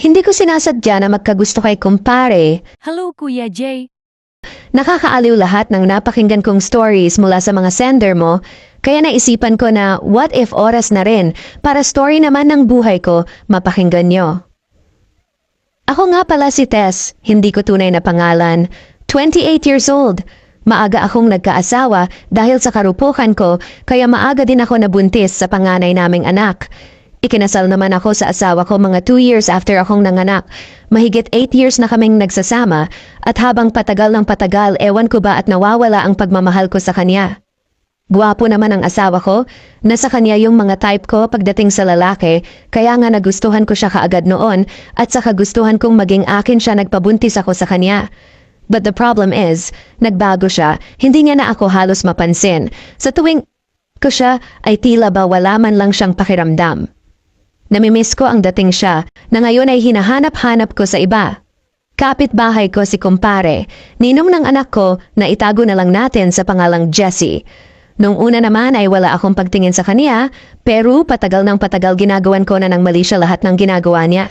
Hindi ko sinasadya na magkagusto kay kumpare. Hello, Kuya Jay. Nakakaaliw lahat ng napakinggan kong stories mula sa mga sender mo, kaya naisipan ko na what if oras na rin para story naman ng buhay ko mapakinggan nyo. Ako nga pala si Tess, hindi ko tunay na pangalan. 28 years old. Maaga akong nagkaasawa dahil sa karupukan ko, kaya maaga din ako nabuntis sa panganay naming anak. Ikinasal naman ako sa asawa ko mga 2 years after akong nanganak. Mahigit 8 years na kaming nagsasama at habang patagal ng patagal ewan ko ba at nawawala ang pagmamahal ko sa kanya. Guwapo naman ang asawa ko, nasa kanya yung mga type ko pagdating sa lalaki, kaya nga nagustuhan ko siya kaagad noon at sa kagustuhan kong maging akin siya nagpabuntis ako sa kanya. But the problem is, nagbago siya, hindi niya na ako halos mapansin. Sa tuwing ko siya ay tila ba wala man lang siyang pakiramdam. Namimiss ko ang dating siya na ngayon ay hinahanap-hanap ko sa iba. Kapit-bahay ko si kumpare, ninong ng anak ko na itago na lang natin sa pangalang Jessie. Nung una naman ay wala akong pagtingin sa kanya, pero patagal ng patagal ginagawan ko na ng mali siya lahat ng ginagawa niya.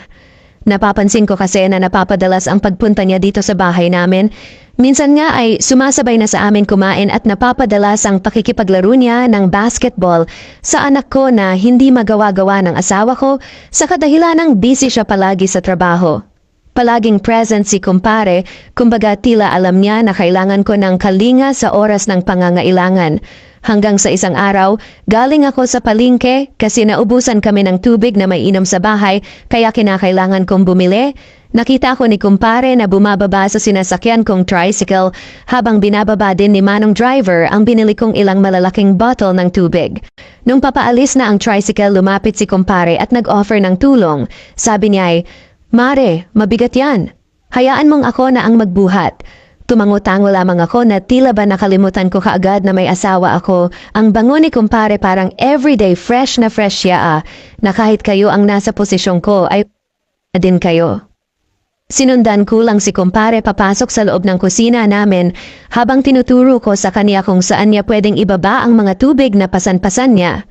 Napapansin ko kasi na napapadalas ang pagpunta niya dito sa bahay namin. Minsan nga ay sumasabay na sa amin kumain at napapadalas ang pakikipaglaro niya ng basketball sa anak ko na hindi magawa-gawa ng asawa ko sa kadahilan ng busy siya palagi sa trabaho. Palaging present si kumpare, kumbaga tila alam niya na kailangan ko ng kalinga sa oras ng pangangailangan. Hanggang sa isang araw, galing ako sa palingke kasi naubusan kami ng tubig na may inom sa bahay kaya kinakailangan kong bumili. Nakita ko ni kumpare na bumababa sa sinasakyan kong tricycle habang binababa din ni Manong Driver ang binili kong ilang malalaking bottle ng tubig. Nung papaalis na ang tricycle lumapit si kumpare at nag-offer ng tulong. Sabi niya ay, Mare, mabigat yan. Hayaan mong ako na ang magbuhat. Tumango-tango lamang ako na tila ba nakalimutan ko kaagad na may asawa ako. Ang bango ni kumpare parang everyday fresh na fresh siya ah, na kahit kayo ang nasa posisyon ko ay din kayo. Sinundan ko lang si kumpare papasok sa loob ng kusina namin habang tinuturo ko sa kanya kung saan niya pwedeng ibaba ang mga tubig na pasan-pasan niya.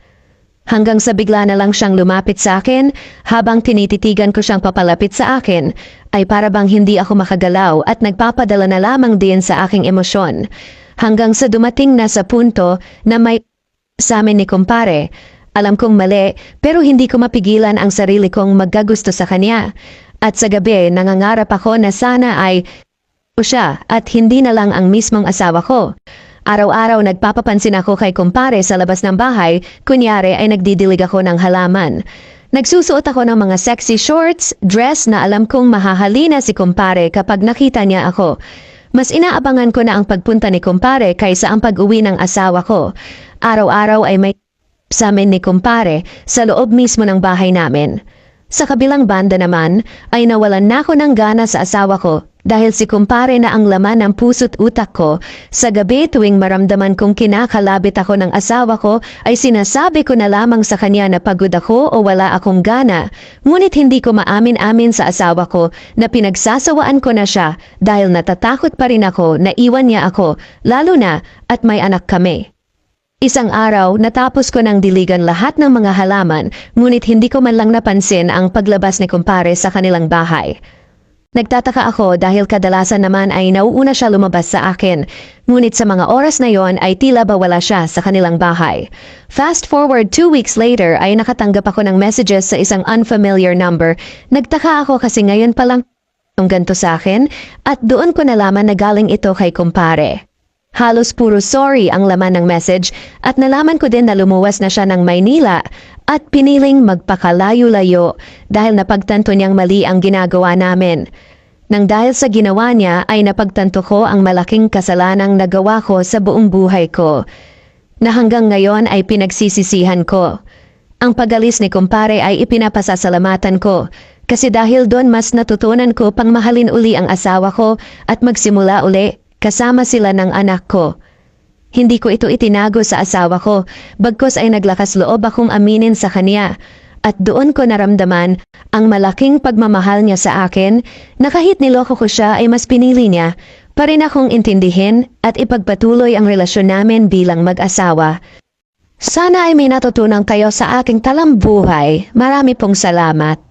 Hanggang sa bigla na lang siyang lumapit sa akin, habang tinititigan ko siyang papalapit sa akin, ay para bang hindi ako makagalaw at nagpapadala na lamang din sa aking emosyon. Hanggang sa dumating na sa punto na may sa amin ni kumpare. Alam kong mali, pero hindi ko mapigilan ang sarili kong magkagusto sa kanya. At sa gabi, nangangarap ako na sana ay o siya at hindi na lang ang mismong asawa ko. Araw-araw nagpapapansin ako kay kumpare sa labas ng bahay, kunyari ay nagdidilig ako ng halaman. Nagsusuot ako ng mga sexy shorts, dress na alam kong mahahalina si kumpare kapag nakita niya ako. Mas inaabangan ko na ang pagpunta ni kumpare kaysa ang pag-uwi ng asawa ko. Araw-araw ay may sa amin ni kumpare sa loob mismo ng bahay namin. Sa kabilang banda naman ay nawalan na ako ng gana sa asawa ko dahil si kumpare na ang laman ng puso't utak ko. Sa gabi tuwing maramdaman kong kinakalabit ako ng asawa ko ay sinasabi ko na lamang sa kanya na pagod ako o wala akong gana. Ngunit hindi ko maamin-amin sa asawa ko na pinagsasawaan ko na siya dahil natatakot pa rin ako na iwan niya ako lalo na at may anak kami. Isang araw, natapos ko ng diligan lahat ng mga halaman, ngunit hindi ko man lang napansin ang paglabas ni kumpare sa kanilang bahay. Nagtataka ako dahil kadalasan naman ay nauuna siya lumabas sa akin, ngunit sa mga oras na yon ay tila ba wala siya sa kanilang bahay. Fast forward two weeks later ay nakatanggap ako ng messages sa isang unfamiliar number. Nagtaka ako kasi ngayon pa lang ang ganto sa akin at doon ko nalaman na galing ito kay kumpare. Halos puro sorry ang laman ng message at nalaman ko din na lumuwas na siya ng Maynila at piniling magpakalayo-layo dahil napagtanto niyang mali ang ginagawa namin. Nang dahil sa ginawa niya ay napagtanto ko ang malaking kasalanang nagawa ko sa buong buhay ko na hanggang ngayon ay pinagsisisihan ko. Ang pagalis ni kumpare ay ipinapasasalamatan ko kasi dahil doon mas natutunan ko pang mahalin uli ang asawa ko at magsimula uli kasama sila ng anak ko. Hindi ko ito itinago sa asawa ko, bagkos ay naglakas loob akong aminin sa kanya. At doon ko naramdaman ang malaking pagmamahal niya sa akin na kahit niloko ko siya ay mas pinili niya pa rin akong intindihin at ipagpatuloy ang relasyon namin bilang mag-asawa. Sana ay may natutunan kayo sa aking talambuhay. Marami pong salamat.